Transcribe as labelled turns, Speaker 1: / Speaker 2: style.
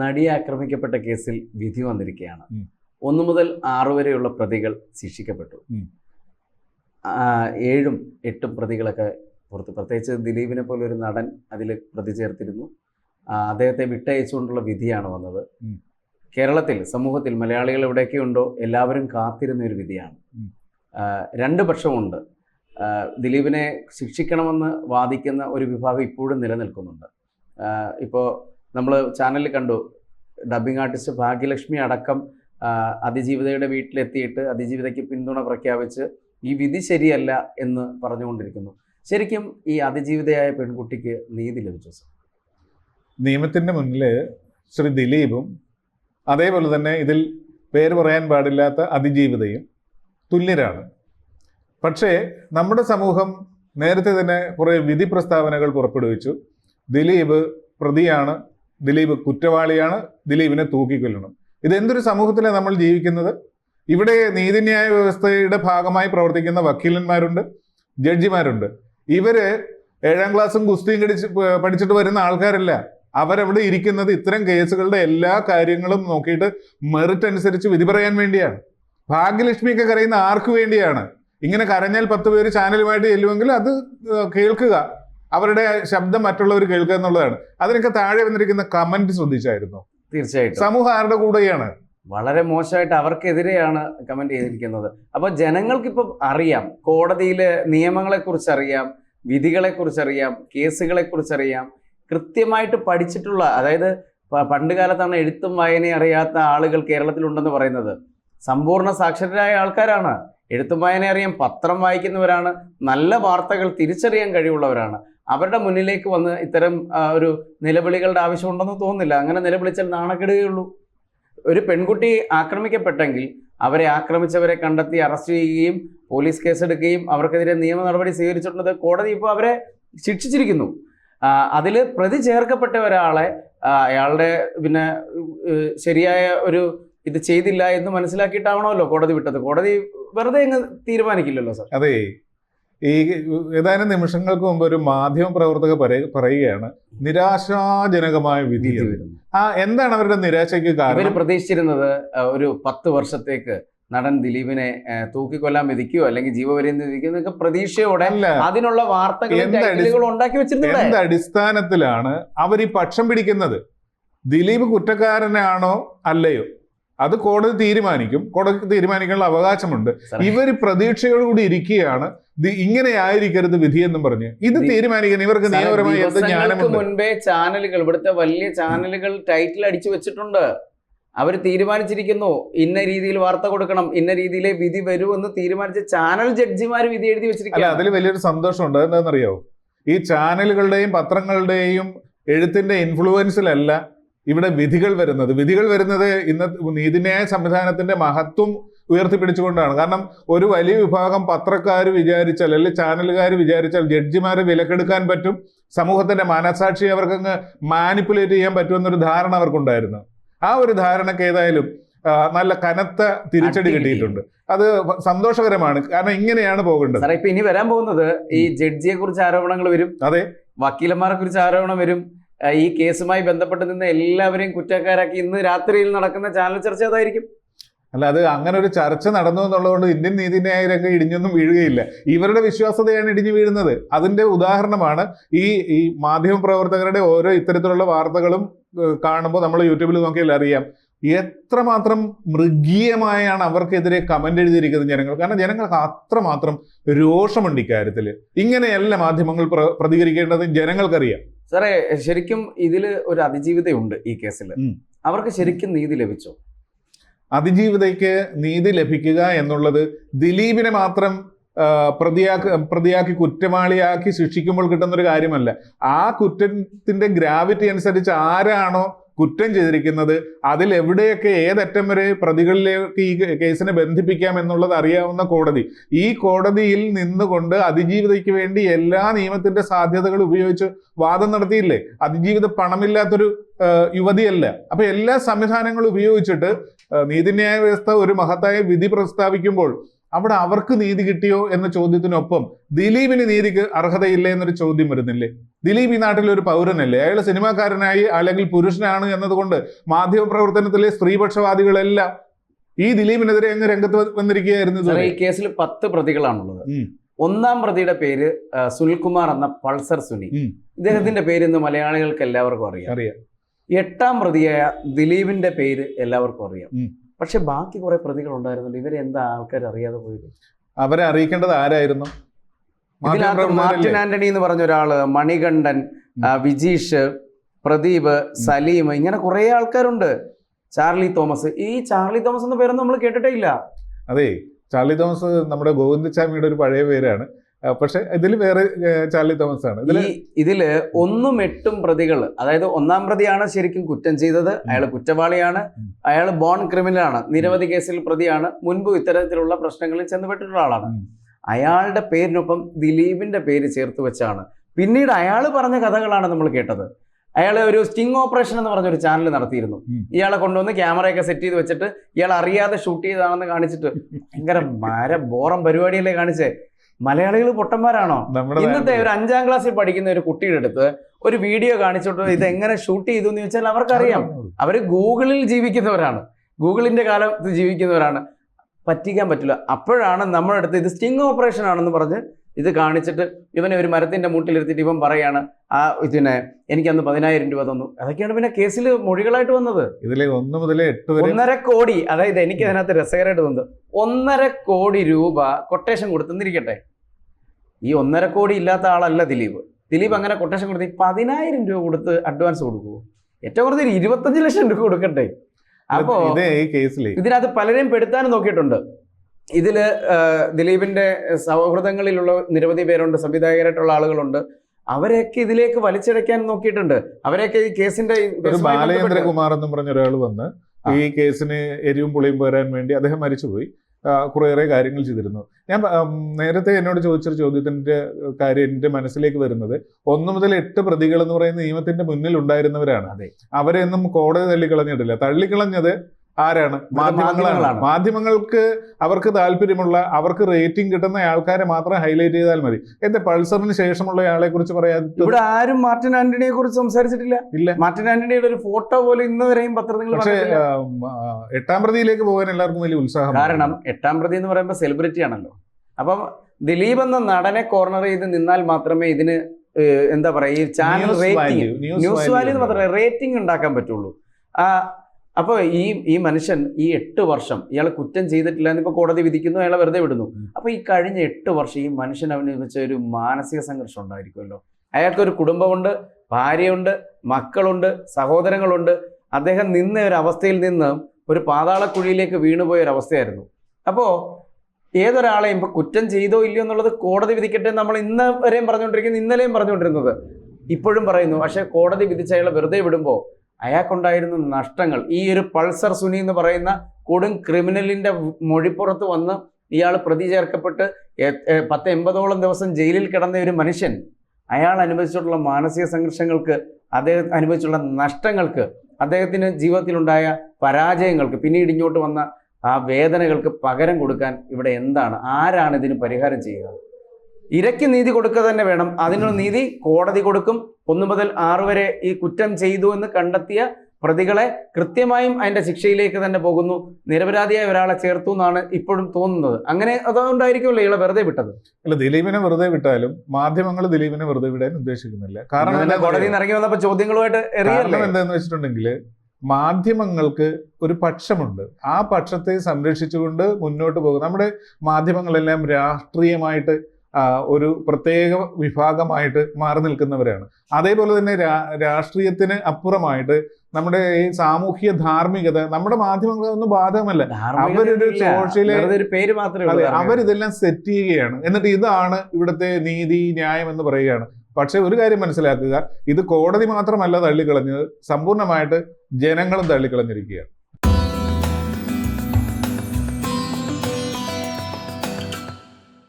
Speaker 1: നടി ആക്രമിക്കപ്പെട്ട കേസിൽ വിധി വന്നിരിക്കുകയാണ്. ഒന്നു മുതൽ ആറു വരെയുള്ള പ്രതികൾ ശിക്ഷിക്കപ്പെട്ടു. ഏഴും എട്ടും പ്രതികളൊക്കെ പുറത്ത് പ്രത്യേകിച്ച് ദിലീപിനെ പോലെ ഒരു നടൻ അതിൽ പ്രതി ചേർത്തിരുന്നു അദ്ദേഹത്തെ വിട്ടയച്ചുകൊണ്ടുള്ള വിധിയാണ് വന്നത്. കേരളത്തിൽ സമൂഹത്തിൽ മലയാളികൾ എവിടെയൊക്കെ ഉണ്ടോ എല്ലാവരും കാത്തിരുന്ന ഒരു വിധിയാണ്. രണ്ട് പക്ഷമുണ്ട് ദിലീപിനെ ശിക്ഷിക്കണമെന്ന് വാദിക്കുന്ന ഒരു വിഭാഗം ഇപ്പോഴും നിലനിൽക്കുന്നുണ്ട്. ഇപ്പോൾ നമ്മൾ ചാനലിൽ കണ്ടു. ഡബ്ബിംഗ് ആർട്ടിസ്റ്റ് ഭാഗ്യലക്ഷ്മി അടക്കം അതിജീവിതയുടെ വീട്ടിലെത്തിയിട്ട് അതിജീവിതയ്ക്ക് പിന്തുണ പ്രഖ്യാപിച്ച് ഈ വിധി ശരിയല്ല എന്ന് പറഞ്ഞുകൊണ്ടിരിക്കുന്നു. ശരിക്കും ഈ അതിജീവിതയായ പെൺകുട്ടിക്ക് നീതി ലഭിച്ചു സർ?
Speaker 2: നിയമത്തിന്റെ മുന്നിൽ ശ്രീ ദിലീപും അതേപോലെ തന്നെ ഇതിൽ പേര് പറയാൻ പാടില്ലാത്ത അതിജീവിതയും തുല്യരാണ്. പക്ഷേ നമ്മുടെ സമൂഹം നേരത്തെ തന്നെ കുറേ വിധി പ്രസ്താവനകൾ പുറപ്പെടുവിച്ചു. ദിലീപ് പ്രതിയാണ്. ദിലീപ് കുറ്റവാളിയാണ് ദിലീപിനെ തൂക്കിക്കൊല്ലണം. ഇതെന്തൊരു സമൂഹത്തിലാണ് നമ്മൾ ജീവിക്കുന്നത്? ഇവിടെ നീതിന്യായ വ്യവസ്ഥയുടെ ഭാഗമായി പ്രവർത്തിക്കുന്ന വക്കീലന്മാരുണ്ട് ജഡ്ജിമാരുണ്ട്. ഇവർ ഏഴാം ക്ലാസ്സും ഗുസ്തിയും കടിച്ച് പഠിച്ചിട്ട് വരുന്ന ആൾക്കാരല്ല. അവരവിടെ ഇരിക്കുന്നത് ഇത്തരം കേസുകളുടെ എല്ലാ കാര്യങ്ങളും നോക്കിയിട്ട് മെറിറ്റ് അനുസരിച്ച് വിധി പറയാൻ വേണ്ടിയാണ്. ഭാഗ്യലക്ഷ്മിയൊക്കെ കരയുന്ന ആർക്ക് വേണ്ടിയാണ്? ഇങ്ങനെ കരഞ്ഞാൽ പത്ത് പേര് ചാനലുമായിട്ട് ചെല്ലുമെങ്കിൽ അത് കേൾക്കുക. അവരുടെ ശബ്ദം മറ്റുള്ളവർ കേൾക്കുക എന്നുള്ളതാണ്. അതിനൊക്കെ താഴെ വന്നിരിക്കുന്ന കമന്റ് ശ്രദ്ധിച്ചായിരുന്നു?
Speaker 1: തീർച്ചയായിട്ടും.
Speaker 2: സമൂഹം ആരുടെ കൂടെയാണ്?
Speaker 1: വളരെ മോശമായിട്ട് അവർക്കെതിരെയാണ് കമന്റ് ചെയ്തിരിക്കുന്നത്. അപ്പോൾ ജനങ്ങൾക്കിപ്പം അറിയാം. കോടതിയിലെ നിയമങ്ങളെക്കുറിച്ച് അറിയാം വിധികളെക്കുറിച്ച് അറിയാം കേസുകളെക്കുറിച്ച് അറിയാം കൃത്യമായിട്ട് പഠിച്ചിട്ടുള്ള അതായത് പണ്ട് കാലത്താണ് എഴുത്തും വായനയും അറിയാത്ത ആളുകൾ കേരളത്തിലുണ്ടെന്ന് പറയുന്നത്. സമ്പൂർണ സാക്ഷരരായ ആൾക്കാരാണ്. എഴുത്തും വായന അറിയാം പത്രം വായിക്കുന്നവരാണ് നല്ല വാർത്തകൾ തിരിച്ചറിയാൻ കഴിവുള്ളവരാണ്. അവരുടെ മുന്നിലേക്ക് വന്ന് ഇത്തരം ഒരു നിലവിളികളുടെ ആവശ്യമുണ്ടെന്ന് തോന്നുന്നില്ല. അങ്ങനെ നിലവിളിച്ചാൽ നാണക്കെടുകയുള്ളൂ. ഒരു പെൺകുട്ടി ആക്രമിക്കപ്പെട്ടെങ്കിൽ അവരെ ആക്രമിച്ചവരെ കണ്ടെത്തി അറസ്റ്റ് ചെയ്യുകയും പോലീസ് കേസെടുക്കുകയും അവർക്കെതിരെ നിയമ നടപടി സ്വീകരിച്ചിട്ടുള്ളത് കോടതി ഇപ്പോൾ അവരെ ശിക്ഷിച്ചിരിക്കുന്നു. അതിൽ പ്രതി ചേർക്കപ്പെട്ട ഒരാളെ അയാളുടെ പിന്നെ ശരിയായ ഒരു ഇത് ചെയ്തില്ല എന്ന് മനസ്സിലാക്കിയിട്ടാവണമല്ലോ കോടതി വിട്ടത്. കോടതി വെറുതെ അങ്ങ് തീരുമാനിക്കില്ലല്ലോ സാർ.
Speaker 2: അതെ. ഈ ഏതാനും നിമിഷങ്ങൾക്ക് മുമ്പ് ഒരു മാധ്യമ പ്രവർത്തക പറയുകയാണ് നിരാശാജനകമായ വിധി ആ എന്താണ് അവരുടെ നിരാശയ്ക്ക് കാരണം?
Speaker 1: പ്രതീക്ഷിച്ചിരുന്നത് ആ, ഒരു പത്ത് വർഷത്തേക്ക് നടൻ ദിലീപിനെ തൂക്കിക്കൊല്ലാൻ വിധിക്കുകയോ അല്ലെങ്കിൽ ജീവപര്യന്തം വിധിക്കുകയോ എന്നൊക്കെ പ്രതീക്ഷയോടെ അതിനുള്ള വാർത്തകൾ ഉണ്ടാക്കി വെച്ചിരുന്നത്
Speaker 2: എന്ത് അടിസ്ഥാനത്തിലാണ് അവർ ഈ പക്ഷം പിടിക്കുന്നത്? ദിലീപ് കുറ്റക്കാരനാണോ അല്ലയോ? അത് കോടതി തീരുമാനിക്കും. കോടതി തീരുമാനിക്കാനുള്ള അവകാശമുണ്ട്. ഇവർ പ്രതീക്ഷയോടുകൂടി ഇരിക്കുകയാണ്. ഇങ്ങനെ ആയിരിക്കരുത് വിധി എന്നും പറഞ്ഞ്. ഇത് തീരുമാനിക്കാൻ ഇവർക്ക് നിയമപരമായി എന്ത് ജ്ഞാനമുണ്ട്?
Speaker 1: മുൻപേ ചാനലുകൾ ഇവിടുത്തെ വലിയ ചാനലുകൾ ടൈറ്റിൽ അടിച്ചു വെച്ചിട്ടുണ്ട്. അവർ തീരുമാനിച്ചിരിക്കുന്നു ഇന്ന രീതിയിൽ വാർത്ത കൊടുക്കണം ഇന്ന രീതിയിലെ വിധി വരൂ എന്ന് തീരുമാനിച്ച ചാനൽ ജഡ്ജിമാർ വിധി എഴുതി വെച്ചിരിക്കുന്നു
Speaker 2: അതിൽ വലിയൊരു സന്തോഷമുണ്ട്. എന്താണെന്നറിയോ ഈ ചാനലുകളുടെയും പത്രങ്ങളുടെയും എഴുത്തിന്റെ ഇൻഫ്ലുവൻസിലല്ല ഇവിടെ വിധികൾ വരുന്നത്. വിധികൾ വരുന്നത് ഇന്നത്തെ നീതിന്യായ സംവിധാനത്തിന്റെ മഹത്വം ഉയർത്തിപ്പിടിച്ചുകൊണ്ടാണ്. കാരണം ഒരു വലിയ വിഭാഗം പത്രക്കാർ വിചാരിച്ചാൽ അല്ലെങ്കിൽ ചാനലുകാർ വിചാരിച്ചാൽ ജഡ്ജിമാരെ വിലക്കെടുക്കാൻ പറ്റും. സമൂഹത്തിന്റെ മനസാക്ഷി അവർക്കങ്ങ് മാനിപ്പുലേറ്റ് ചെയ്യാൻ പറ്റുമെന്നൊരു ധാരണ അവർക്കുണ്ടായിരുന്നു. ആ ഒരു ധാരണക്ക് ഏതായാലും നല്ല കനത്ത തിരിച്ചടി കിട്ടിയിട്ടുണ്ട്. അത് സന്തോഷകരമാണ്. കാരണം ഇങ്ങനെയാണ് പോകേണ്ടത്.
Speaker 1: സാറേ ഇപ്പൊ ഇനി വരാൻ പോകുന്നത് ഈ ജഡ്ജിയെ കുറിച്ച് ആരോപണങ്ങൾ വരും.
Speaker 2: അതെ.
Speaker 1: വക്കീലന്മാരെ കുറിച്ച് ആരോപണം വരും. ഈ കേസുമായി ബന്ധപ്പെട്ട് നിന്ന് എല്ലാവരെയും കുറ്റക്കാരാക്കി ഇന്ന് രാത്രിയിൽ നടക്കുന്ന ചാനൽ ചർച്ച അതായിരിക്കും.
Speaker 2: അല്ല അത് അങ്ങനെ ഒരു ചർച്ച നടന്നു എന്നുള്ളതുകൊണ്ട് ഇന്ത്യൻ നീതിന്യായ രംഗം ഇടിഞ്ഞൊന്നും വീഴുകയില്ല. ഇവരുടെ വിശ്വാസതയാണ് ഇടിഞ്ഞു വീഴുന്നത്. അതിന്റെ ഉദാഹരണമാണ് ഈ ഈ മാധ്യമ പ്രവർത്തകരുടെ ഓരോ ഇത്തരത്തിലുള്ള വാർത്തകളും കാണുമ്പോൾ നമ്മൾ യൂട്യൂബിൽ നോക്കിയാൽ അറിയാം. എത്രമാത്രം മൃഗീയമായാണ് അവർക്കെതിരെ കമന്റ് എഴുതിയിരിക്കുന്നത് ജനങ്ങൾ. കാരണം ജനങ്ങൾക്ക് അത്രമാത്രം രോഷമുണ്ട് ഇക്കാര്യത്തിൽ ഇങ്ങനെയല്ല മാധ്യമങ്ങൾ പ്ര- പ്രതികരിക്കേണ്ടത് ജനങ്ങൾക്കറിയാം.
Speaker 1: സാറേ ശരിക്കും ഇതിൽ ഒരു അതിജീവിതയുണ്ട് ഈ കേസിൽ അവർക്ക് ശരിക്കും നീതി ലഭിച്ചോ?
Speaker 2: അതിജീവിതയ്ക്ക് നീതി ലഭിക്കുക എന്നുള്ളത് ദിലീപിനെ മാത്രം പ്രതിയാക്കി പ്രതിയാക്കി കുറ്റവാളിയാക്കി ശിക്ഷിക്കുമ്പോൾ കിട്ടുന്ന ഒരു കാര്യമല്ല. ആ കുറ്റത്തിന്റെ ഗ്രാവിറ്റി അനുസരിച്ച് ആരാണോ കുറ്റം ചെയ്തിരിക്കുന്നത് അതിൽ എവിടെയൊക്കെ ഏതറ്റം വരെ പ്രതികളിലേക്ക് ഈ കേസിനെ ബന്ധിപ്പിക്കാം എന്നുള്ളത് അറിയാവുന്ന കോടതി. ഈ കോടതിയിൽ നിന്നുകൊണ്ട് അതിജീവിതയ്ക്ക് വേണ്ടി എല്ലാ നിയമത്തിന്റെ സാധ്യതകൾ ഉപയോഗിച്ച് വാദം നടത്തിയില്ലേ? അതിജീവിത പണമില്ലാത്തൊരു യുവതിയല്ല. അപ്പൊ എല്ലാ സംവിധാനങ്ങളും ഉപയോഗിച്ചിട്ട് നീതിന്യായ വ്യവസ്ഥ ഒരു മഹത്തായ വിധി പ്രസ്താവിക്കുമ്പോൾ അവിടെ അവർക്ക് നീതി കിട്ടിയോ എന്ന ചോദ്യത്തിനൊപ്പം ദിലീപിന് നീതിക്ക് അർഹതയില്ലേ എന്നൊരു ചോദ്യം വരുന്നില്ലേ? ദിലീപ് ഈ നാട്ടിലെ ഒരു പൗരനല്ലേ? അയാൾ സിനിമാക്കാരനായി അല്ലെങ്കിൽ പുരുഷനാണ് എന്നതുകൊണ്ട് മാധ്യമപ്രവർത്തനത്തിലെ സ്ത്രീപക്ഷവാദികളെല്ലാം ഈ ദിലീപിനെതിരെ അങ്ങ് രംഗത്ത് വന്നിരിക്കുകയായിരുന്നു
Speaker 1: ഈ കേസിൽ പത്ത് പ്രതികളാണുള്ളത്. ഒന്നാം പ്രതിയുടെ പേര് സുനിൽകുമാർ എന്ന പൾസർ സുനി. ഇദ്ദേഹത്തിന്റെ പേര് ഇന്ന് മലയാളികൾക്ക് എല്ലാവർക്കും അറിയാം.
Speaker 2: അറിയാം.
Speaker 1: എട്ടാം പ്രതിയായ ദിലീപിന്റെ പേര് എല്ലാവർക്കും അറിയാം. പക്ഷെ ബാക്കി കുറെ പ്രതികൾ ഉണ്ടായിരുന്നുണ്ട് ഇവരെ എന്താ ആൾക്കാർ അറിയാതെ പോയത്?
Speaker 2: അവരെ അറിയിക്കേണ്ടത് ആരായിരുന്നു?
Speaker 1: മാർട്ടിൻ? ആന്റണി എന്ന് പറഞ്ഞ ഒരാൾ മണികണ്ഠൻ വിജീഷ് പ്രദീപ് സലീം ഇങ്ങനെ കുറെ ആൾക്കാരുണ്ട്. Charlie Thomas. ഈ ചാർലി തോമസ് എന്ന പേരൊന്നും നമ്മൾ കേട്ടിട്ടേ ഇല്ല.
Speaker 2: അതെ ചാർലി തോമസ് നമ്മുടെ ഗോവിന്ദച്ചാമിയുടെ ഒരു പഴയ പേരാണ്. പക്ഷെ ഇതിൽ വേറെ ചാർലി തോമസ് ആണ് ഇതിൽ
Speaker 1: ഇതിൽ ഇതിൽ ഒന്നും എട്ടും പ്രതികൾ അതായത് ഒന്നാം പ്രതിയാണ് ശരിക്കും കുറ്റം ചെയ്തത് അയാൾ കുറ്റവാളിയാണ് അയാൾ ബോൺ ക്രിമിനൽ ആണ് നിരവധി കേസിൽ പ്രതിയാണ് മുൻപ് ഇത്തരത്തിലുള്ള പ്രശ്നങ്ങളിൽ ചെന്നപ്പെട്ടിട്ടുള്ള ആളാണ്. അയാളുടെ പേരിനൊപ്പം ദിലീപിന്റെ പേര് ചേർത്ത് വെച്ചാണ്. പിന്നീട് അയാൾ പറഞ്ഞ കഥകളാണ് നമ്മൾ കേട്ടത്. അയാൾ ഒരു സ്റ്റിംഗ് ഓപ്പറേഷൻ എന്ന് പറഞ്ഞ ഒരു ചാനൽ നടത്തിയിരുന്നു ഇയാളെ കൊണ്ടുവന്ന് ക്യാമറയൊക്കെ സെറ്റ് ചെയ്ത് വെച്ചിട്ട് ഇയാൾ അറിയാതെ ഷൂട്ട് ചെയ്തതാണെന്ന് കാണിച്ചിട്ട് ഭയങ്കര മര ബോറം പരിപാടിയല്ലേ കാണിച്ചേ? മലയാളികൾ പൊട്ടന്മാരാണോ? ഇന്നത്തെ ഒരു അഞ്ചാം ക്ലാസ്സിൽ പഠിക്കുന്ന ഒരു കുട്ടിയുടെ അടുത്ത് ഒരു വീഡിയോ കാണിച്ചോട്ട് ഇത് എങ്ങനെ ഷൂട്ട് ചെയ്തു എന്ന് ചോദിച്ചാൽ അവർക്കറിയാം. അവർ ഗൂഗിളിൽ ജീവിക്കുന്നവരാണ്. ഗൂഗിളിന്റെ കാലത്ത് ജീവിക്കുന്നവരാണ്. പറ്റിക്കാൻ പറ്റില്ല. അപ്പോഴാണ് നമ്മുടെ അടുത്ത് ഇത് സ്റ്റിംഗ് ഓപ്പറേഷൻ ആണെന്ന് പറഞ്ഞ് ഇത് കാണിച്ചിട്ട് ഇവനെ ഒരു മരത്തിന്റെ മൂട്ടിലിരുത്തിയിട്ട് ഇവൻ പറയാണ് ആ ഇതിനെ എനിക്ക് അന്ന് പതിനായിരം രൂപ തന്നു. അതൊക്കെയാണ് പിന്നെ കേസിൽ മൊഴികളായിട്ട് വന്നത്.
Speaker 2: ഇതിലെ ഒന്ന് മുതൽ എട്ട് വരെ
Speaker 1: ഒന്നര കോടി അതായത് എനിക്ക് അതിനകത്ത് രസകരമായിട്ട് തോന്നുന്നത് ഒന്നര കോടി രൂപ കൊട്ടേഷൻ കൊടുത്തെന്നിരിക്കട്ടെ ഈ ഒന്നര കോടി ഇല്ലാത്ത ആളല്ല ദിലീപ്. ദിലീപ് അങ്ങനെ കൊട്ടേഷൻ കൊടുത്തി പതിനായിരം രൂപ കൊടുത്ത് അഡ്വാൻസ് കൊടുക്കുമോ ഏറ്റവും കുറഞ്ഞ ഇരുപത്തഞ്ച് ലക്ഷം രൂപ കൊടുക്കട്ടെ. അപ്പോ
Speaker 2: ഇതേ ഈ കേസിലെ
Speaker 1: ഇതിനകത്ത് പലരെയും പെടുത്താനും നോക്കിയിട്ടുണ്ട്. ഇതിൽ ദിലീപിന്റെ സൗഹൃദങ്ങളിലുള്ള നിരവധി പേരുണ്ട് സംവിധായകരായിട്ടുള്ള ആളുകളുണ്ട്. അവരെയൊക്കെ ഇതിലേക്ക് വലിച്ചടയ്ക്കാൻ നോക്കിയിട്ടുണ്ട്. അവരെയൊക്കെ ഈ കേസിന്റെ
Speaker 2: ബാലചന്ദ്രകുമാർ എന്നും പറഞ്ഞ ഒരാൾ വന്ന് ഈ കേസിന് എരിവും പുളിയും പോരാൻ വേണ്ടി അദ്ദേഹം മരിച്ചുപോയി. കുറേയേറെ കാര്യങ്ങൾ ചെയ്തിരുന്നു. ഞാൻ നേരത്തെ എന്നോട് ചോദിച്ചൊരു ചോദ്യത്തിന്റെ കാര്യം എന്റെ മനസ്സിലേക്ക് വരുന്നത് ഒന്ന് മുതൽ എട്ട് പ്രതികൾ എന്ന് പറയുന്ന നിയമത്തിന്റെ മുന്നിൽ ഉണ്ടായിരുന്നവരാണ്
Speaker 1: അതെ.
Speaker 2: അവരെയൊന്നും കോടതി തള്ളിക്കളഞ്ഞിട്ടില്ല. തള്ളിക്കളഞ്ഞത് ആരാണ്? മാധ്യമങ്ങളാണ്. മാധ്യമങ്ങൾക്ക് അവർക്ക് താല്പര്യമുള്ള അവർക്ക് റേറ്റിംഗ് കിട്ടുന്ന ആൾക്കാരെ മാത്രം ഹൈലൈറ്റ് ചെയ്താൽ മതി. എന്റെ പൾസറിന് ശേഷമുള്ള ആളെ കുറിച്ച് പറയാൻ
Speaker 1: ഇവിടെ ആരും മാർട്ടിൻ ആന്റണിയെ കുറിച്ച് സംസാരിച്ചിട്ടില്ല.
Speaker 2: ഇല്ല.
Speaker 1: മാർട്ടിൻ ആന്റണിയുടെ ഒരു ഫോട്ടോ പോലെ ഇന്ന് വരെയും പത്രത്തിൽ
Speaker 2: പക്ഷേ. എട്ടാം പ്രതിയിലേക്ക് പോകാൻ എല്ലാവർക്കും വലിയ ഉത്സാഹം
Speaker 1: കാരണം എട്ടാം പ്രതി എന്ന് പറയുമ്പോൾ സെലിബ്രിറ്റി ആണല്ലോ. അപ്പം ദിലീപ് എന്ന നടനെ കോർണർ ചെയ്ത് നിന്നാൽ മാത്രമേ ഇതിന് എന്താ പറയാ ഈ ചാനൽ റേറ്റിംഗ് ന്യൂസ് വാല്യൂ എന്ന് മാത്രമേ റേറ്റിംഗ് ഉണ്ടാക്കാൻ പറ്റുള്ളൂ. അപ്പോൾ ഈ ഈ മനുഷ്യൻ ഈ എട്ട് വർഷം ഇയാൾ കുറ്റം ചെയ്തിട്ടില്ല എന്നിപ്പോൾ കോടതി വിധിക്കുന്നു അയാളെ വെറുതെ വിടുന്നു. അപ്പോൾ ഈ കഴിഞ്ഞ എട്ട് വർഷം ഈ മനുഷ്യൻ അവന് വെച്ച ഒരു മാനസിക സംഘർഷം ഉണ്ടായിരിക്കുമല്ലോ. അയാൾക്കൊരു കുടുംബമുണ്ട് ഭാര്യയുണ്ട് മക്കളുണ്ട് സഹോദരങ്ങളുണ്ട്. അദ്ദേഹം നിന്ന ഒരു അവസ്ഥയിൽ നിന്ന് ഒരു പാതാളക്കുഴിയിലേക്ക് വീണുപോയ ഒരു അവസ്ഥയായിരുന്നു. അപ്പോൾ ഏതൊരാളെയും ഇപ്പൊ കുറ്റം ചെയ്തോ ഇല്ലയോ എന്നുള്ളത് കോടതി വിധിക്കട്ടെ നമ്മൾ ഇന്ന് വരെയും പറഞ്ഞുകൊണ്ടിരിക്കുന്നത് ഇന്നലെയും പറഞ്ഞുകൊണ്ടിരുന്നത്. ഇപ്പോഴും പറയുന്നു പക്ഷേ കോടതി വിധിച്ച അയാളെ വെറുതെ വിടുമ്പോൾ അയാൾക്കുണ്ടായിരുന്ന നഷ്ടങ്ങൾ. ഈ ഒരു പൾസർ സുനി എന്ന് പറയുന്ന കൊടും ക്രിമിനലിന്റെ മൊഴിപ്പുറത്ത് വന്ന് ഇയാൾ പ്രതി ചേർക്കപ്പെട്ട് പത്ത് എൺപതോളം ദിവസം ജയിലിൽ കിടന്ന ഒരു മനുഷ്യൻ അയാൾ അനുഭവിച്ചിട്ടുള്ള മാനസിക സംഘർഷങ്ങൾക്ക് അദ്ദേഹം അനുഭവിച്ചുള്ള നഷ്ടങ്ങൾക്ക് അദ്ദേഹത്തിന് ജീവിതത്തിലുണ്ടായ പരാജയങ്ങൾക്ക് പിന്നീട് ഇങ്ങോട്ട് വന്ന ആ വേദനകൾക്ക് പകരം കൊടുക്കാൻ ഇവിടെ എന്താണ്? ആരാണ് ഇതിന് പരിഹാരം ചെയ്യുക? ഇരയ്ക്ക് നീതി കൊടുക്കുക തന്നെ വേണം. അതിനുള്ള നീതി കോടതി കൊടുക്കും. ഒന്നു മുതൽ ആറു വരെ ഈ കുറ്റം ചെയ്തു എന്ന് കണ്ടെത്തിയ പ്രതികളെ കൃത്യമായും അതിന്റെ ശിക്ഷയിലേക്ക് തന്നെ പോകുന്നു. നിരപരാധിയായ ഒരാളെ ചേർത്തു എന്നാണ് ഇപ്പോഴും തോന്നുന്നത്. അങ്ങനെ അതുകൊണ്ടായിരിക്കുമല്ലോ ഇയാളെ വെറുതെ വിട്ടത്.
Speaker 2: അല്ല ദിലീപിനെ വെറുതെ വിട്ടാലും മാധ്യമങ്ങൾ ദിലീപിനെ വെറുതെ വിടാൻ ഉദ്ദേശിക്കുന്നില്ല. കാരണം
Speaker 1: കോടതിയിൽ ഇറങ്ങി വന്നപ്പോ ചോദ്യങ്ങളുമായിട്ട്
Speaker 2: കാരണം എന്താന്ന് വെച്ചിട്ടുണ്ടെങ്കിൽ മാധ്യമങ്ങൾക്ക് ഒരു പക്ഷമുണ്ട്. ആ പക്ഷത്തെ സംരക്ഷിച്ചുകൊണ്ട് മുന്നോട്ട് പോകും നമ്മുടെ മാധ്യമങ്ങളെല്ലാം രാഷ്ട്രീയമായിട്ട് ഒരു പ്രത്യേക വിഭാഗമായിട്ട് മാറി നിൽക്കുന്നവരാണ്. അതേപോലെ തന്നെ രാ- രാഷ്ട്രീയത്തിന് അപ്പുറമായിട്ട് നമ്മുടെ ഈ സാമൂഹ്യ ധാർമ്മികത നമ്മുടെ മാധ്യമങ്ങളൊന്നും ബാധകമല്ല. അവരൊരു
Speaker 1: സോഷ്യലെ പേര് മാത്രമേ
Speaker 2: അവരിതെല്ലാം സെറ്റ് ചെയ്യുകയാണ്. എന്നിട്ട് ഇതാണ് ഇവിടുത്തെ നീതി ന്യായം എന്ന് പറയുകയാണ്. പക്ഷെ ഒരു കാര്യം മനസ്സിലാക്കുക. ഇത് കോടതി മാത്രമല്ല തള്ളിക്കളഞ്ഞത്. സമ്പൂർണമായിട്ട് ജനങ്ങളും തള്ളിക്കളഞ്ഞിരിക്കുകയാണ്.